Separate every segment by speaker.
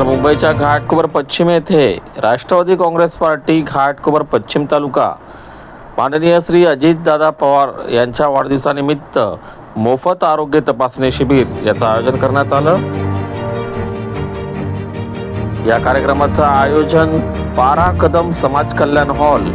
Speaker 1: तर मुंबईच्या घाटकोपर पश्चिम येथे राष्ट्रवादी काँग्रेस पार्टी घाटकोपर पश्चिम तालुका. माननीय श्री अजितदादा पवार यांच्या वाढदिवसानिमित्त मोफत आरोग्य तपासणी शिबिर याचं आयोजन करण्यात आलं. या कार्यक्रमाचं आयोजन पारा कदम समाज कल्याण हॉल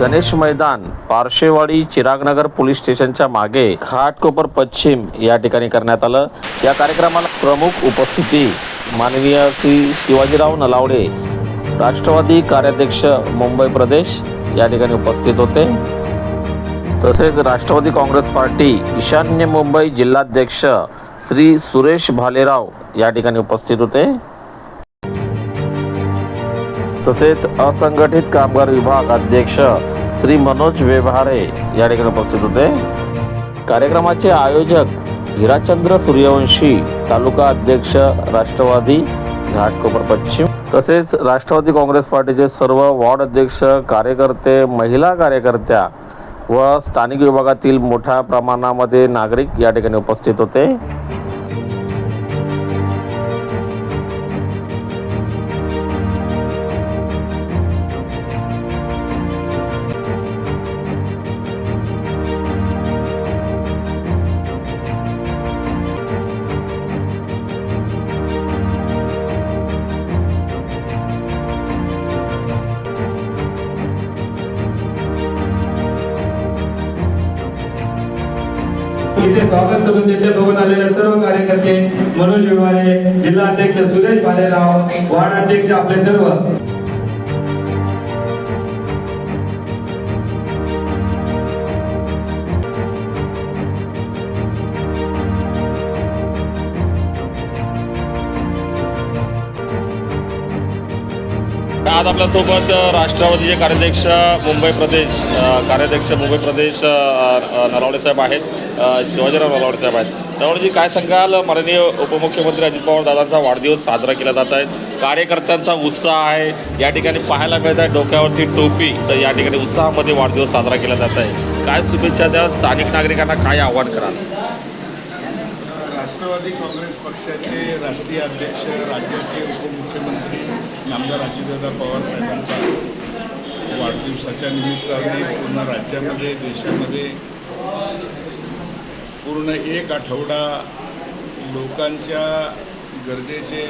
Speaker 1: गणेश मैदान पारशेवाडी चिरागनगर पोलीस स्टेशनच्या मागे घाटकोपर पश्चिम या ठिकाणी करण्यात आलं. या कार्यक्रमाला प्रमुख उपस्थिती माननीय श्री शिवाजीराव नलावडे राष्ट्रवादी कार्याध्यक्ष मुंबई प्रदेश या ठिकाणी उपस्थित होते. तसेच राष्ट्रवादी काँग्रेस पार्टी ईशान्य मुंबई जिल्हाध्यक्ष श्री सुरेश भालेराव या ठिकाणी उपस्थित होते. तसेच असंघटित कामगार विभाग अध्यक्ष श्री मनोज व्यवहारे या ठिकाणी उपस्थित होते. कार्यक्रमाचे आयोजक हिराचंद्र सूर्यवंशी तालुका अध्यक्ष राष्ट्रवादी घाटकोपर पश्चिम. तसेच राष्ट्रवादी काँग्रेस पार्टीचे सर्व वॉर्ड अध्यक्ष कार्यकर्ते महिला कार्यकर्त्या व स्थानिक विभागातील मोठ्या प्रमाणामध्ये नागरिक या ठिकाणी उपस्थित होते.
Speaker 2: इथे स्वागत करून त्यांच्यासोबत आलेले सर्व कार्यकर्ते मनोज विवारे जिल्हा अध्यक्ष सुरेश भालेराव वार्ड अध्यक्ष आपले सर्व.
Speaker 1: आज आपल्यासोबत राष्ट्रवादीचे कार्याध्यक्ष मुंबई प्रदेश कार्याध्यक्ष मुंबई प्रदेश नरवडे साहेब आहेत. शिवाजीराव रालावड साहेब आहेत. रावडजी काय सांगाल? माननीय उपमुख्यमंत्री अजित पवार दादांचा वाढदिवस साजरा केला जात आहे. कार्यकर्त्यांचा उत्साह आहे. या ठिकाणी पाहायला मिळत आहे डोक्यावरती टोपी. तर या ठिकाणी उत्साहामध्ये वाढदिवस साजरा केला जात आहे. काय शुभेच्छा द्या स्थानिक नागरिकांना काय आव्हान कराल?
Speaker 3: राष्ट्रवादी काँग्रेस पक्षाचे राष्ट्रीय अध्यक्ष राज्याचे उपमुख्यमंत्री नामदार अजितदादा पवार साहेबांचा वाढदिवसाच्या निमित्ताने पूर्ण राज्यामध्ये देशामध्ये पूर्ण एक आठवडा लोकांच्या गरजेचे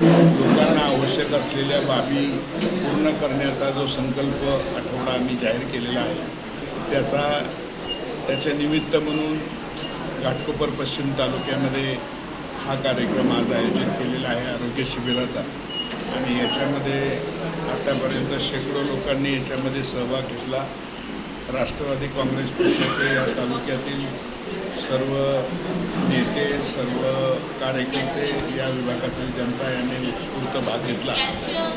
Speaker 3: लोकांना आवश्यक असलेल्या बाबी पूर्ण करण्याचा जो संकल्प आठवडा आम्ही जाहीर केलेला आहे त्याचा त्याच्या निमित्त म्हणून घाटकोपर पश्चिम तालुक्यामध्ये हा कार्यक्रम आज आयोजित केलेला आहे आरोग्य शिबिराचा. आणि याच्यामध्ये आतापर्यंत शेकडो लोकांनी याच्यामध्ये सहभाग घेतला. राष्ट्रवादी काँग्रेस पक्षाचे या तालुक्यातील सर्व नेते सर्व कार्यकर्ते या विभागातील जनता यांनी उत्स्फूर्त भाग घेतला.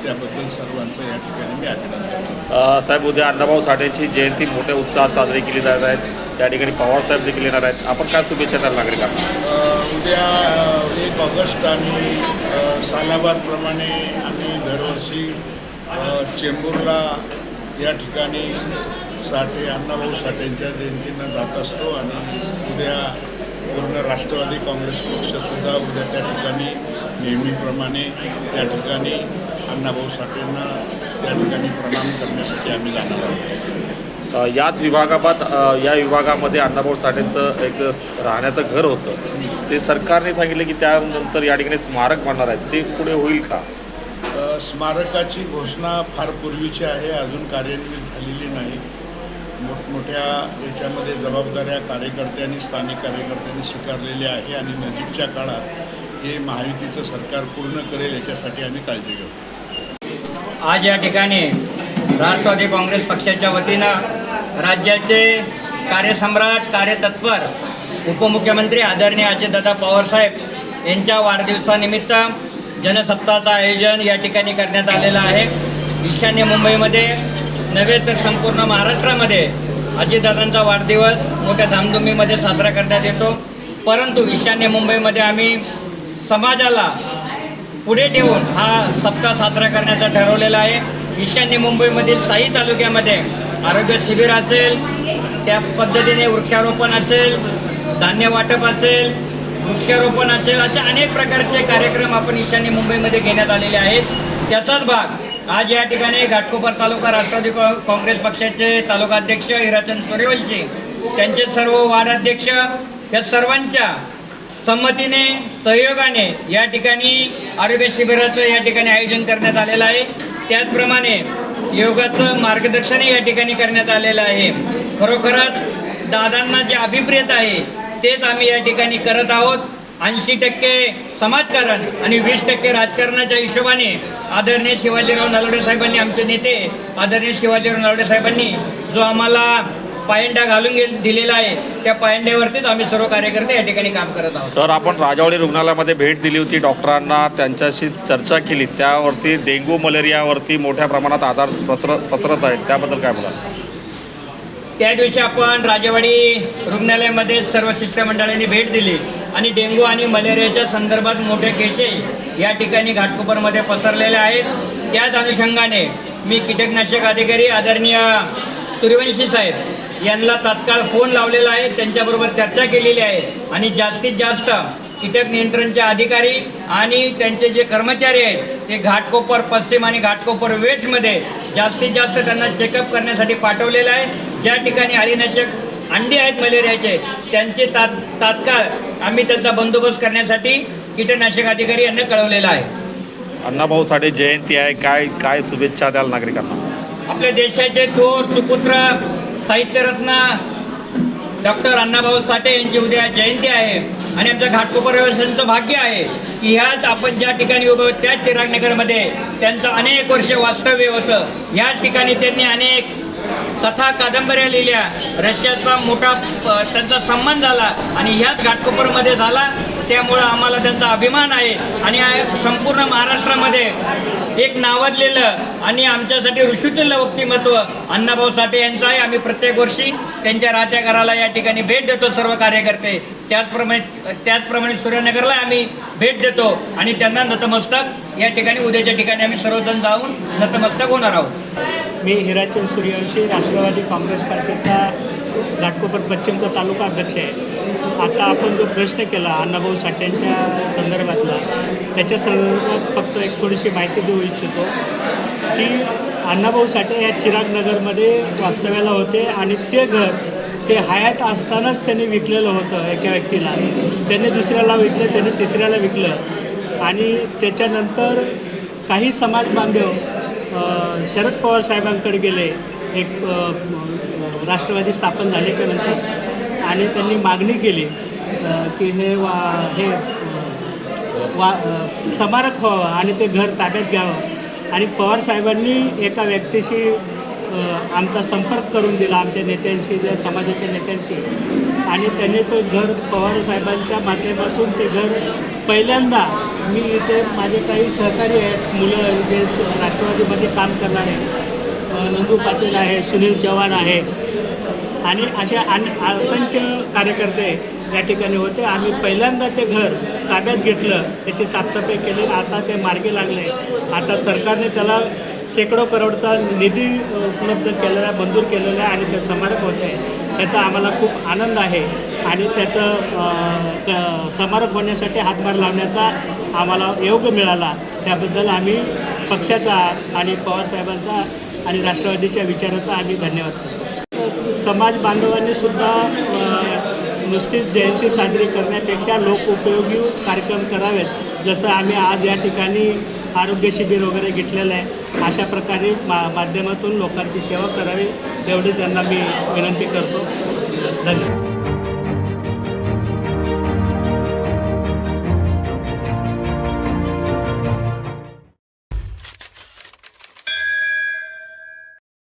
Speaker 3: त्याबद्दल सर्वांचं या ठिकाणी मी अभिनंदन
Speaker 1: साहेब उद्या अण्णाभाऊ साठेंची जयंती मोठ्या उत्साहात साजरी केली जात आहे. त्या ठिकाणी पवार साहेब देखील येणार आहेत. आपण काय शुभेच्छा द्याल नागरिकांना?
Speaker 3: उद्या एक ऑगस्ट आणि अ, सालाबादप्रमाणे आम्ही दरवर्षी चेंबूरला या ठिकाणी साठे अण्णाभाऊ साठेंच्या जयंतींना जात असतो आणि उद्या पूर्ण राष्ट्रवादी काँग्रेस पक्षसुद्धा उद्या त्या ठिकाणी नेहमीप्रमाणे त्या ठिकाणी अण्णाभाऊ साठेंना त्या ठिकाणी प्रणाम करण्यासाठी आम्ही जाणार आहोत.
Speaker 1: याच विभागाबाद या विभागामध्ये अण्णाभाऊ साठेंचं एक राहण्याचं घर होतं. ते सरकारने सांगितले की त्यानंतर या ठिकाणी स्मारक बनणार आहे. ते पुढे होईल का?
Speaker 3: स्मारकाची घोषणा फार पूर्वीची आहे अजून कार्यान्वित झालेली नाही मोठमोठ्या याच्यामध्ये जबाबदाऱ्या कार्यकर्त्यांनी स्थानिक कार्यकर्त्यांनी स्वीकारलेल्या आहे आणि नजीकच्या काळात हे महायुतीचं सरकार पूर्ण करेल याच्यासाठी आम्ही काळजी घेऊ.
Speaker 4: आज या ठिकाणी राष्ट्रवादी काँग्रेस पक्षाच्या वतीनं राज्याचे कार्यसम्राट कार्यतत्पर उपमुख्यमंत्री आदरणीय अजितदादा पवारसाहेब यांच्या वाढदिवसानिमित्त जनसप्ताहाचं आयोजन या ठिकाणी करण्यात आलेलं आहे. ईशान्य मुंबईमध्ये नव्हे तर संपूर्ण महाराष्ट्रामध्ये अजितदादांचा वाढदिवस मोठ्या धामधुमीमध्ये साजरा करण्यात येतो. परंतु ईशान्य मुंबईमध्ये आम्ही समाजाला पुढे ठेवून हा सप्ताह साजरा करण्याचा ठरवलेला आहे. ईशान्य मुंबईमधील साई तालुक्यामध्ये आरोग्य शिबिर असेल त्या पद्धतीने वृक्षारोपण असेल धान्य वाटप असेल वृक्षारोपण असेल असे अनेक प्रकारचे कार्यक्रम आपण ईशान्य मुंबईमध्ये घेण्यात आलेले आहेत. त्याचाच भाग आज या ठिकाणी घाटकोपर तालुका राष्ट्रवादी काँग्रेस पक्षाचे तालुका अध्यक्ष हिराचंद सूर्यवंशी त्यांचे सर्व वार्डाध्यक्ष या सर्वांच्या संमतीने सहयोगाने या ठिकाणी आरोग्य शिबिराचं या ठिकाणी आयोजन करण्यात आलेलं आहे. त्याचप्रमाणे योगाचं मार्गदर्शनही या ठिकाणी करण्यात आलेलं आहे. खरोखरच दादांना जे अभिप्रेत आहे तेच आम्ही या ठिकाणी करत आहोत. ऐंशी टक्के समाजकारण आणि वीस टक्के राजकारणाच्या हिशोबाने आदरणीय शिवाजीराव नलवडे साहेबांनी आमचे नेते आदरणीय शिवाजीराव नलवडे साहेबांनी जो आम्हाला पायंडा घालून गे दिलेला आहे त्या पायंड्यावरतीच आम्ही सर्व कार्यकर्ते या ठिकाणी काम करत आहोत.
Speaker 1: सर आपण राजावळी रुग्णालयामध्ये भेट दिली होती. डॉक्टरांना त्यांच्याशी चर्चा केली. त्यावरती डेंग्यू मलेरियावरती मोठ्या प्रमाणात आजार पसरत पसरत आहेत. त्याबद्दल काय बोला
Speaker 4: त्या दिवशी आपण राजेवाडी रुग्णालयामध्ये सर्व शिष्टमंडळांनी भेट दिली आणि डेंग्यू आणि मलेरियाच्या संदर्भात मोठे केसेस या ठिकाणी घाटकोपरमध्ये पसरलेले आहेत. त्याच अनुषंगाने मी कीटकनाशक अधिकारी आदरणीय सूर्यवंशी साहेब यांना तात्काळ फोन लावलेला आहे. त्यांच्याबरोबर चर्चा केलेली आहे आणि जास्तीत जास्त कीटक नियंत्रणचे अधिकारी आणि त्यांचे जे कर्मचारी आहेत ते घाटकोपर पश्चिम आणि घाटकोपर वेस्टमध्ये जास्तीत जास्त त्यांना चेकअप करण्यासाठी पाठवलेलं आहे. ज्या ठिकाणी अळीनाशक अंडी आहेत मलेरियाचे त्यांचे तात तात्काळ आम्ही त्यांचा बंदोबस्त करण्यासाठी कीटकनाशक अधिकारी यांना कळवलेला आहे.
Speaker 1: अण्णाभाऊ साठे जयंती आहे. काय काय शुभेच्छा द्याल नागरिकांना?
Speaker 4: आपल्या देशाचे थोर सुपुत्र साहित्यरत्न डॉक्टर अण्णाभाऊ साठे यांची उद्या जयंती आहे आणि आमच्या घाटकोपर व्यवसायांचं भाग्य आहे की ह्याच आपण ज्या ठिकाणी उभं आहोत त्याच चिरागनगरमध्ये त्यांचं अनेक वर्ष वास्तव्य होतं. ह्याच ठिकाणी त्यांनी अनेक कथा कादंबऱ्या लिहिल्या. रशियाचा मोठा त्यांचा सन्मान झाला आणि ह्याच घाटकोपरमध्ये झाला. त्यामुळं आम्हाला त्यांचा अभिमान आहे. आणि संपूर्ण महाराष्ट्रामध्ये एक नावाजलेलं आणि आमच्यासाठी ऋषितुल्य व्यक्तिमत्व अण्णाभाऊ साठे यांचं आहे. आम्ही प्रत्येक वर्षी त्यांच्या राहत्या घराला या ठिकाणी भेट देतो सर्व कार्यकर्ते. त्याचप्रमाणे त्याचप्रमाणे सूर्यनगरला आम्ही भेट देतो आणि त्यांना नतमस्तक या ठिकाणी उद्याच्या ठिकाणी आम्ही सर्वजण जाऊन नतमस्तक होणार आहोत.
Speaker 5: मी हिराचंद सूर्यवंशी राष्ट्रवादी काँग्रेस पार्टीचा घाटकोपर पश्चिमचा तालुका अध्यक्ष आहे. आता आपण जो प्रश्न केला अण्णाभाऊ साठ्यांच्या संदर्भातला त्याच्या संदर्भात फक्त एक थोडीशी माहिती देऊ इच्छितो की अण्णाभाऊ साठे या चिरागनगरमध्ये वास्तव्याला होते आणि ते घर ते हयात असतानाच त्यांनी विकलेलं होतं एका व्यक्तीला. त्याने दुसऱ्याला विकलं त्याने तिसऱ्याला विकलं. आणि त्याच्यानंतर काही समाज बांधव शरद पवार साहेबांकडे गेले. एक राष्ट्रवादी स्थापन झाल्याच्यानंतर. आणि त्यांनी मागणी केली की हे वा हे वा समारक स्मारक व्हावं आणि ते घर ताब्यात घ्यावं. आणि पवार साहेबांनी एका व्यक्तीशी आमचा संपर्क करून दिला आमच्या नेत्यांशी त्या समाजाच्या नेत्यांशी. आणि त्यांनी तो घर पवार साहेबांच्या माध्यमातून ते घर पहिल्यांदा मी इथे माझे काही सहकारी आहेत मुलं जे राष्ट्रवादीमध्ये काम करणार आहेत. नंदू पाटील आहे सुनील चव्हाण आहे. आणि असे आणि असंख्य कार्यकर्ते या ठिकाणी होते. आम्ही पहिल्यांदा ते घर ताब्यात घेतलं त्याची साफसफाई केली. आता ते मार्गी लागले. आता सरकारने त्याला शेकडो करोडचा निधी उपलब्ध केलेला आहे मंजूर केलेला आहे आणि ते समारोप होत आहे. त्याचा आम्हाला खूप आनंद आहे आणि त्याचं समारोप होण्यासाठी हातभार लावण्याचा आम्हाला योग मिळाला. त्याबद्दल आम्ही पक्षाचा आणि पवारसाहेबांचा आणि राष्ट्रवादीच्या विचाराचा आम्ही धन्यवाद करतो. समाज बांधवांनी सुद्धा नुसतीच जयंती साजरी करण्यापेक्षा लोकउपयोगी कार्यक्रम करावेत. जसं आम्ही आज या ठिकाणी आरोग्य शिबिर वगैरे घेतलेलं आहे. अशा प्रकारे मा माध्यमातून लोकांची सेवा करावी एवढी त्यांना मी विनंती करतो. धन्यवाद.